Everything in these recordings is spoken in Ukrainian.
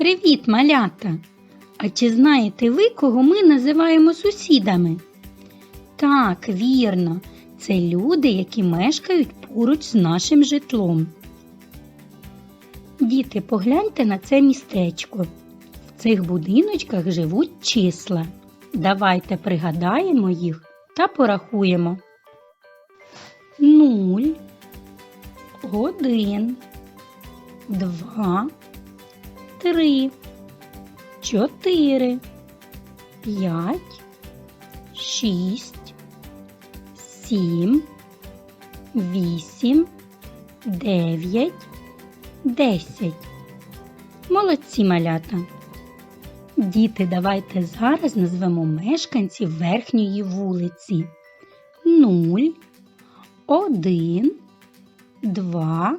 Привіт, малята! А чи знаєте ви, кого ми називаємо сусідами? Так, вірно, це люди, які мешкають поруч з нашим житлом. Діти, погляньте на це містечко. В цих будиночках живуть числа. Давайте пригадаємо їх та порахуємо. Нуль, один, два, три, чотири, п'ять, шість, сім, вісім, дев'ять, десять. Молодці малята. Діти, давайте зараз назвемо мешканців верхньої вулиці. Нуль, один, два,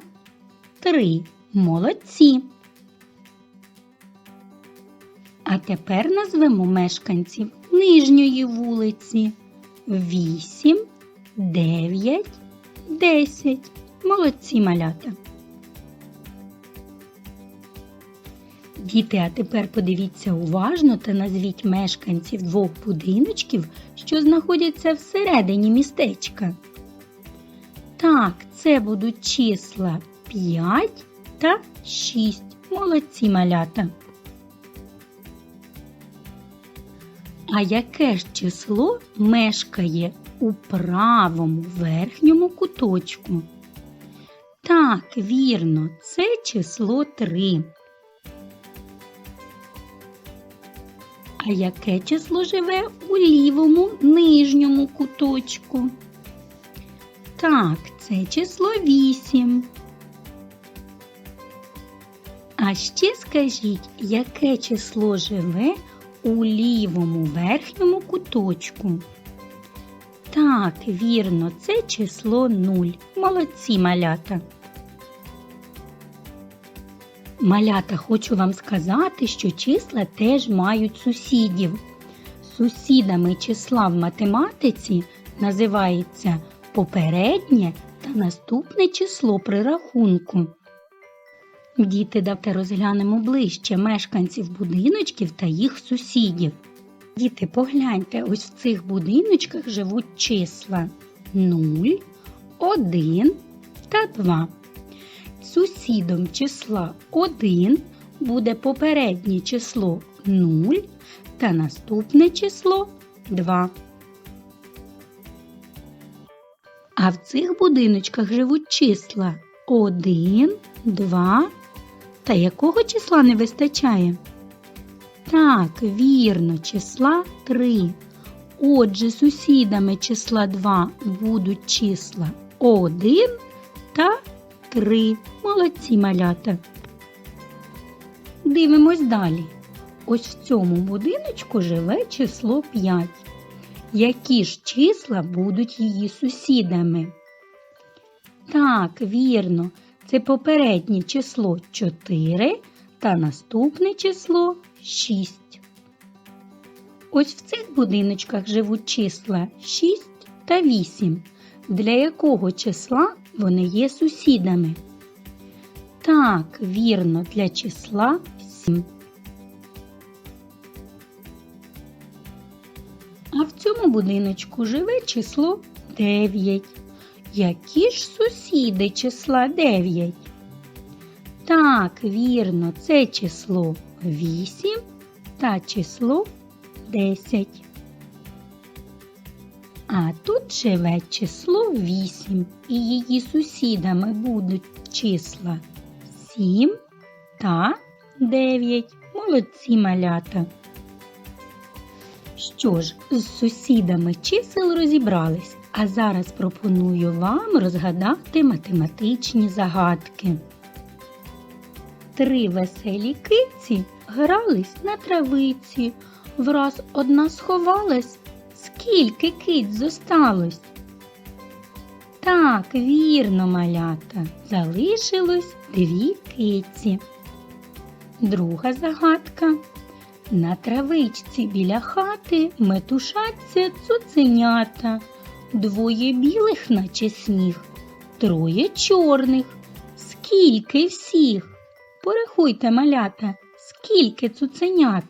три. Молодці. Тепер назвемо мешканців нижньої вулиці. Вісім, дев'ять, десять. Молодці малята. Діти, а тепер подивіться уважно та назвіть мешканців двох будиночків, що знаходяться всередині містечка. Так, це будуть числа 5 та 6. Молодці малята. А яке ж число мешкає у правому верхньому куточку? Так, вірно, це число 3. А яке число живе у лівому нижньому куточку? Так, це число 8. А ще скажіть, яке число живе у лівому верхньому куточку? Так, вірно, це число 0. Молодці малята. Малята, хочу вам сказати, що числа теж мають сусідів. Сусідами числа в математиці називається попереднє та наступне число при рахунку. Діти, давайте розглянемо ближче мешканців будиночків та їх сусідів. Діти, погляньте, ось в цих будиночках живуть числа 0, 1 та 2. Сусідом числа 1 буде попереднє число 0 та наступне число 2. А в цих будиночках живуть числа 1, 2 та якого числа не вистачає? Так, вірно, числа 3. Отже, сусідами числа 2 будуть числа 1 та 3. Молодці малята. Дивимось далі. Ось в цьому будиночку живе число 5. Які ж числа будуть її сусідами? Так, вірно, це попереднє число 4 та наступне число 6. Ось в цих будиночках живуть числа 6 та 8. Для якого числа вони є сусідами? Так, вірно, для числа 7. А в цьому будиночку живе число 9. Які ж сусіди числа 9? Так, вірно, це число 8 та число 10. А тут живе число 8, і її сусідами будуть числа 7 та 9. Молодці малята. Що ж, з сусідами чисел розібрались, а зараз пропоную вам розгадати математичні загадки. Три веселі киці грались на травиці. Враз одна сховалась. Скільки киць зосталось? Так, вірно, малята, залишилось дві киці. Друга загадка. На травичці біля хати метушаться цуценята. Двоє білих, наче сніг, троє чорних. Скільки всіх? Порахуйте, малята, скільки. цуценят?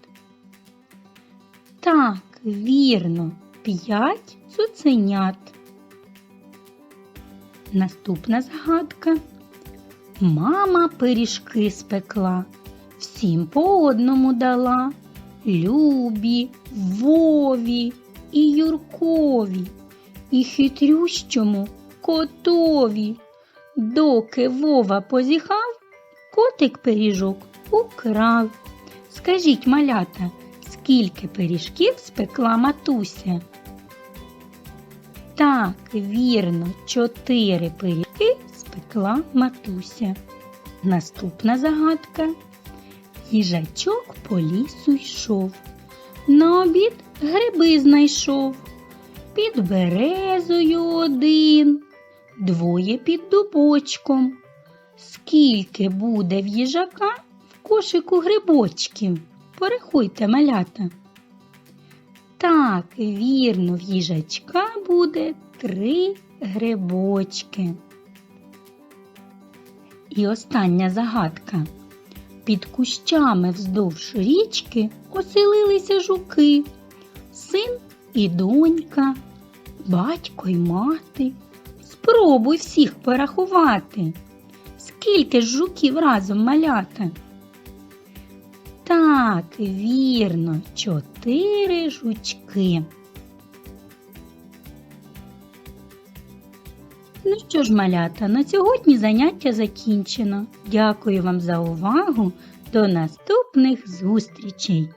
Так, вірно, п'ять цуценят. Наступна згадка. Мама пиріжки спекла, всім по одному дала. Любі, Вові і Юркові, і хитрющому котові. Доки Вова позіхав, котик пиріжок украв. Скажіть, малята, скільки пиріжків спекла матуся? Так, вірно, чотири пиріжки спекла матуся. Наступна загадка. Їжачок по лісу йшов. На обід гриби знайшов. Під березою один, двоє під дубочком. Скільки буде в їжака в кошику грибочків? Порахуйте, малята. Так, вірно, в їжачка буде три грибочки. І остання загадка. Під кущами вздовж річки оселилися жуки, син і донька, батько й мати. Спробуй всіх порахувати. Скільки ж жуків разом малята? Так, вірно, чотири жучки. Ну що ж, малята, на сьогодні заняття закінчено. Дякую вам за увагу. До наступних зустрічей!